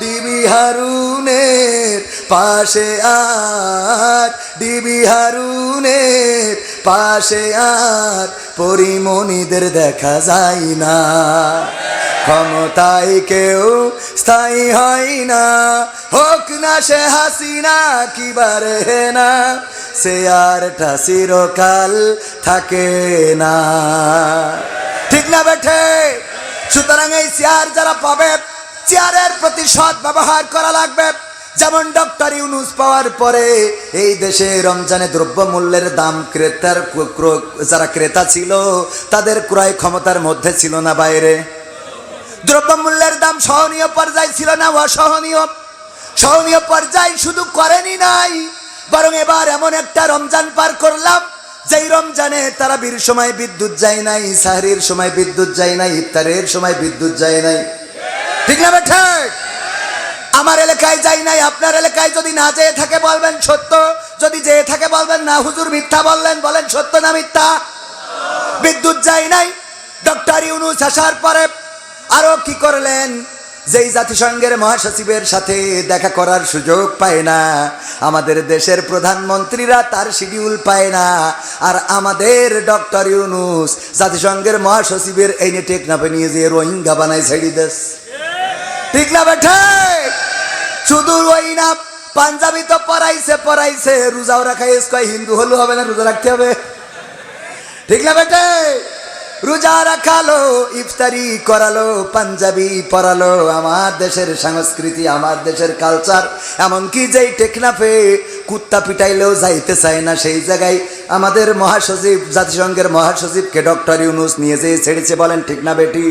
DB হারুনের পাশে আর, DB হারুনের পাশে আর, পরিমণিদের দেখা যায় না। ক্ষমতায় কেউ স্থায়ী হয় না। হোক না সে হাসিনা, কি বারে না, সে আরটা চিরকাল থাকে না। ঠিক না বেঠে? সুতরাং এই চেয়ার যারা পাবে চেয়ারের প্রতি সৎ ব্যবহার করা লাগবে। যেমন ডক্টর ইউনুস পাওয়ার পরে এই দেশে রমজানে দ্রব্য মূল্যের দাম ক্রেতার ক্র- ক্র- যারা ক্রেতা ছিল, তাদের ক্রয় ক্ষমতার মধ্যে ছিল না বাইরে। দ্রব্যমূল্যের দাম সহনীয় পর্যায়ে ছিল না অসহনীয়। সহনীয় পর্যায়ে শুধু করেনি নাই, বরং এবার এমন একটা রমজান পার করলাম, যেই রমজানে তারা বীর সময় বিদ্যুৎ যায় নাই, সাহরির সময় বিদ্যুৎ যায় নাই, ইফতারের সময় বিদ্যুৎ যায় নাই। ঠিক না বেঠে আমার এলাকায় যাই নাই, আপনার এলাকায় যদি না যেয়ে থাকে বলবেন সত্য, যদি যেয়ে থাকে বলবেন না, হুজুর মিথ্যা বললেন, বলেন সত্য না মিথ্যা? বিদ্যুৎ যাই নাই, ডক্টর ইউনুস আসার পরে আরও কি করলেন? যেই জাতিসংঘের মহাসচিবের সাথে দেখা করার সুযোগ পায় না, আমাদের দেশের প্রধানমন্ত্রীরা তার শিডিউল পায় না, আর আমাদের ডক্টর ইউনুস জাতিসংঘের মহাসচিবের এই নিয়ে টেকনাফে নিয়ে যে রোহিঙ্গা বানায় ছেড়ি দেশ ঠিক না বেঠে শুধু ওই না, পাঞ্জাবি তো পড়াইছে পড়াইছে রোজাও রাখাই কয়, হিন্দু হলেও হবে না, রোজা রাখতে হবে। ঠিক না বেটে রোজা রাখালো, ইফতারি করালো, পাঞ্জাবি পরালো। আমার দেশের সংস্কৃতি, আমার দেশের কালচার এমনকি যেই টেকনাফে কুত্তা পিটাইলেও যাইতে চায় না, সেই জায়গায় আমাদের মহাসচিব, জাতিসংঘের মহাসচিবকে ডক্টর ইউনুস নিয়ে যেয়ে ছেড়েছে বলেন, ঠিক না বেটি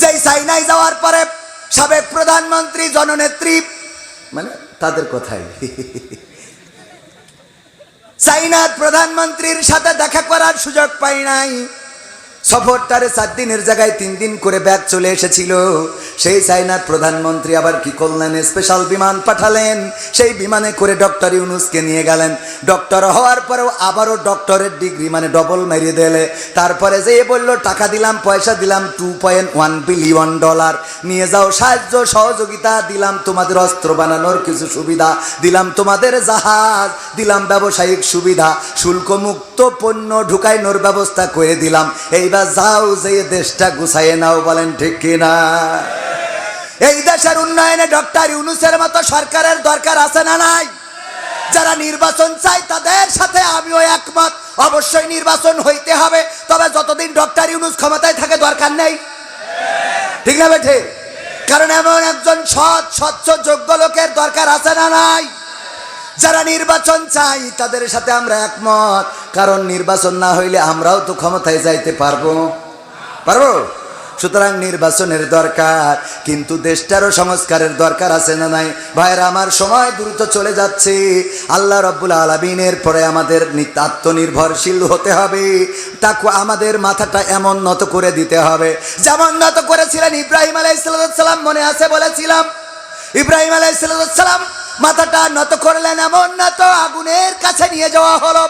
যেই চাইনাই যাওয়ার পরে সাবেক প্রধানমন্ত্রী জননেত্রী মানে তাদের কথাই। চাইনার প্রধানমন্ত্রীর সাথে দেখা করার সুযোগ পাই নাই। সফরটারে সাত দিনের জায়গায় তিন দিন করে ব্যাগ চলে এসেছিল। সেই চাইনার প্রধানমন্ত্রী আবার কি করলেন? স্পেশাল বিমান পাঠালেন। সেই বিমানে করে ডক্টর ইউনুসকে নিয়ে গেলেন। ডক্টর হওয়ার পরেও আবারও ডক্টরের ডিগ্রি মানে ডবল মেরিয়ে দিলে। তারপরে যে বলল, টাকা দিলাম, পয়সা দিলাম টু পয়েন্ট বিলিয়ন ডলার নিয়ে যাও, সাহায্য, সহযোগিতা, দিলাম তোমাদের অস্ত্র বানানোর কিছু সুবিধা। দিলাম তোমাদের জাহাজ, দিলাম ব্যবসায়িক সুবিধা। শুল্কমুক্ত পণ্য ঢুকাইনোর ব্যবস্থা করে দিলাম। এইবার যাও, যে দেশটা গুছাইয়ে নাও। বলেন, ঠিক কিনা? এই দেশের উন্নয়নে ডক্টর ইউনুসের মতো সরকারের দরকার আছে না নাই? যারা নির্বাচন চাই তাদের সাথে আমিও একমত। অবশ্যই নির্বাচন হইতে হবে, তবে যতদিন ডক্টর ইউনুস ক্ষমতায় থাকে দরকার নেই। ঠিক না বেঠে? কারণ এমন একজন সৎ, স্বচ্ছ, যোগ্য লোকের দরকার আছে না নাই? যারা নির্বাচন চাই তাদের সাথে আমরা একমত। কারণ নির্বাচন না হইলে আমরাও তো ক্ষমতায় যাইতে পারব। পারব? সুতরাং নির্বাচনের দরকার। কিন্তু দেশটারও সংস্কারের দরকার আছে না নাই? ভাইয়ের, আমার সময় দ্রুত চলে যাচ্ছে। আল্লাহ রব্বুল আলমিনের পরে আমাদের আত্মনির্ভরশীল হতে হবে। তাকে আমাদের মাথাটা এমন নত করে দিতে হবে। যেমন নত করেছিলেন ইব্রাহিম আলাইসালাম মনে আছে বলেছিলাম? ইব্রাহিম আলাইসালাম মাথাটা নত করলেন, এমন না তো আগুনের কাছে নিয়ে যাওয়া হলো।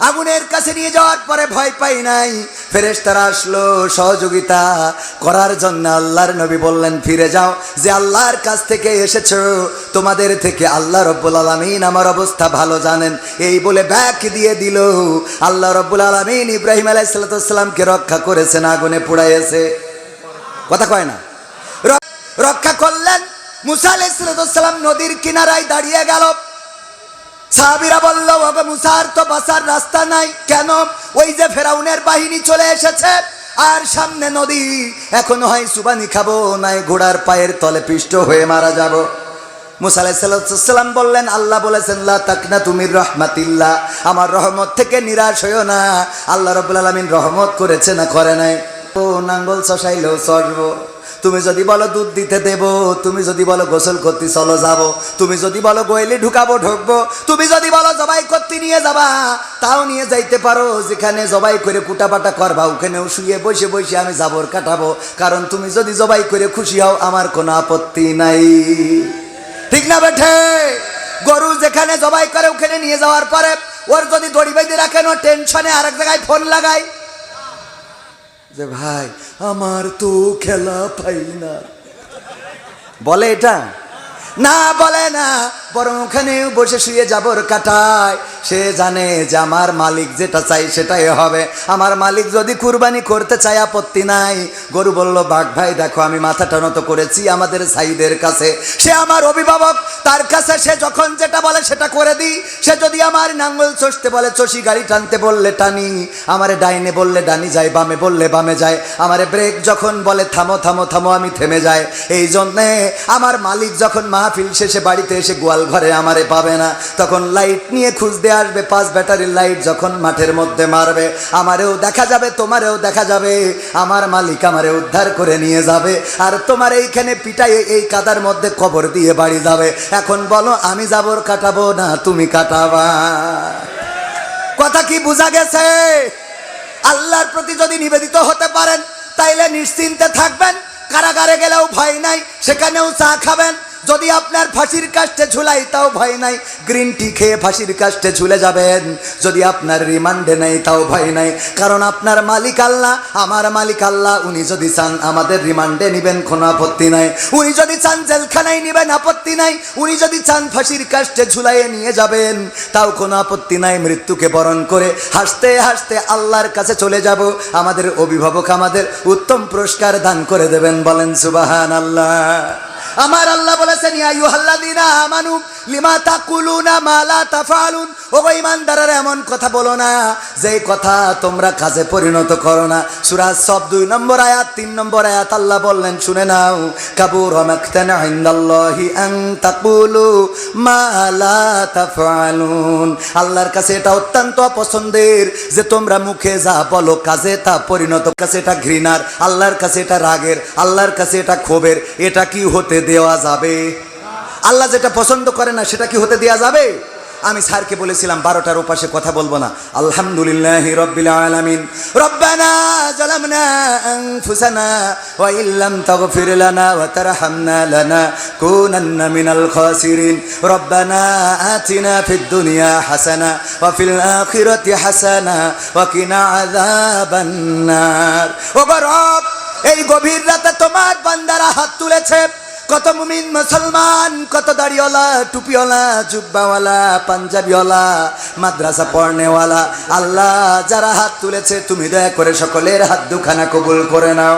আগুনের কাছে নিয়ে যাওয়ার পরে ভয় পাই নাই। ফেরেশতারা আসলো সহযোগিতা করার জন্য। আল্লাহর নবী বললেন, ফিরে যাও, যে আল্লাহর কাছ থেকে এসেছ, তোমাদের থেকে আল্লাহ রব্বুল আলমিন আমার অবস্থা ভালো জানেন। এই বলে ব্যাক দিয়ে দিল। আল্লাহ রব্বুল আলমিন ইব্রাহিম আলাইসালামকে রক্ষা করেছেন, আগুনে পুড়াইয়েছে। কথা কয় না? রক্ষা করলেন। মুসা আলাইসালাম নদীর কিনারায় দাঁড়িয়ে গেল। সাহাবিরা বলল, ওগো মুসার, তো বাসার রাস্তা নাই। কেন? ওই যে ফেরাউনের বাহিনী চলে এসেছে, আর সামনে নদী। এখন হয়, সুবানি খাব, নাই ঘোড়ার পায়ের তলে পিষ্ট হয়ে মারা যাব। মুসা আলাইসাল্লাম বললেন, আল্লাহ বলেছেন তাকনা তুমির রহমাতিল্লাহ। আমার রহমত থেকে নিরাশ হইও না। আল্লাহ রবুল আলমিন রহমত করেছে না করে নাই? ও নাঙ্গল চষাইলেও চড়ব তুমি যদি বলো দুধ দিতে দেব, তুমি যদি বলো গোসল করতে চলো যাব, তুমি যদি বলো গোয়েলি ঢুকাবো, ঢুকবো, তুমি যদি বলো জবাই করতে নিয়ে যাবা, তাও নিয়ে যাইতে পারো, যেখানে জবাই করে কুটাপাটা করবা, ওখানেও শুয়ে বসে বসে আমি জাবর কাটাবো। কারণ তুমি যদি জবাই করে খুশি হও, আমার কোনো আপত্তি নাই। ঠিক না বেঠে? গরু যেখানে জবাই করে, ওখানে নিয়ে যাওয়ার পরে ওর যদি দড়ি বেঁধে রাখেন ও টেনশনে আরেক জায়গায় ফোন লাগায়। যে ভাই আমার তো খেলা পাই না। বলে এটা? না বলে না। বরং ওখানে বসে শুয়ে যাবর কাটায়। সে জানে যে আমার মালিক যেটা চাই সেটাই হবে। আমার মালিক যদি কুরবানি করতে চায় আপত্তি নাই। গরু বলল, বাঘ ভাই, দেখো, আমি মাথাটা নত করেছি আমাদের সাইদের কাছে। সে আমার অভিভাবক, তার কাছে সে যখন যেটা বলে সেটা করে দিই সে যদি আমার নাঙ্গল চষতে বলে, চষি গাড়ি টানতে বললে টানি। আমারে ডাইনে বললে ডানি যায়, বামে বললে বামে যায়। আমারে ব্রেক যখন বলে, থামো থামো থামো, আমি থেমে যাই। এই জন্যে আমার মালিক যখন মাহফিল শেষে বাড়িতে এসে গোয়াল ঘরে আমারে পাবে না। তখন লাইট নিয়ে খুঁজতে আসবে, পাঁচ ব্যাটারির লাইট যখন মাঠের মধ্যে মারবে। আমারেও দেখা যাবে, তোমারেও দেখা যাবে। আমার মালিক আমারে উদ্ধার করে নিয়ে যাবে। আর তোমার এইখানে পিটাই এই কাদার মধ্যে কবর দিয়ে বাড়ি যাবে। এখন বলো, আমি যাবর কাটাবো না, তুমি কাটাবা? কথা কি বোঝা গেছে? আল্লাহর প্রতি যদি নিবেদিত হতে পারেন, তাইলে নিশ্চিন্তে থাকবেন। কারাগারে গেলেও ভয় নাই, সেখানেও চা খাবেন। যদি আপনার ফাঁসির কাস্টে ঝুলাই, তাও ভয় নাই। গ্রিন টি খেয়ে ফাঁসির কাস্টে ঝুলে যাবেন। যদি আপনার রিমান্ডে নেই, তাও ভয় নাই। কারণ আপনার মালিক আল্লাহ, আমার মালিক আল্লাহ, উনি যদি চান আমাদের রিমান্ডে নিবেন, কোনো আপত্তি নাই। উনি যদি চান জেলখানায় নিবেন, আপত্তি নাই। উনি যদি চান ফাঁসির কাস্টে ঝুলাইয়ে নিয়ে যাবেন, তাও কোনো আপত্তি নাই। মৃত্যুকে বরণ করে হাসতে হাসতে আল্লাহর কাছে চলে যাব। আমাদের অভিভাবক আমাদের উত্তম পুরস্কার দান করে দেবেন, বলেন সুবাহান আল্লাহ আমার আল্লাহ বলেছেন ইয়া ইউহাল্লাদিনা আমানু লিমা তাকুলুনা মা লা তাফআলুন ও গো ঈমানদারেরা এমন কথা বলো না, যেই কথা তোমরা কাজে পরিণত করো না। সূরা সব দুই নম্বর আয়াত, তিন নম্বর আয়াত আল্লাহ বললেন, শুনে নাও, কাবুর তাকুলু মা লা তাফআলুন আল্লাহর কাছে এটা অত্যন্ত পছন্দের যে তোমরা মুখে যা বলো, কাজে তা পরিণত। কাছে এটা ঘৃণার, আল্লাহর কাছে এটা রাগের, আল্লাহর কাছে এটা ক্ষোভের, এটা কি হতে দেওয়া যাবে? আল্লাহ যেটা পছন্দ করে না, সেটা কি হতে দেওয়া যাবে? আমি স্যারকে বলেছিলাম, বারোটার ওপাশে কথা বলব না। আলহামদুলিল্লাহ রব্বিল আলামিন। রব্বানা জালামনা আনফুসানা ওয়া ইল্লাম তাগফির লানা ওয়া তারহামনা লানা কুনান্না মিনাল খাসিরিন। রব্বানা আতিনা ফিদ দুনিয়া হাসানা ওয়া ফিল আখিরাতি হাসানা ওয়া কিনা আযাবান ও রব, এই গভীর রাতে তোমার বান্দারা হাত তুলেছে। কত মুমিন মুসলমান, কত দাড়িওয়ালা, টুপিওয়ালা, জুব্বাওয়ালা, পাঞ্জাবিওয়ালা, মাদ্রাসা পড়নেওয়ালা। আল্লাহ যারা হাত তুলেছে, তুমি দয়া করে সকলের হাত দুখানা কবুল করে নাও।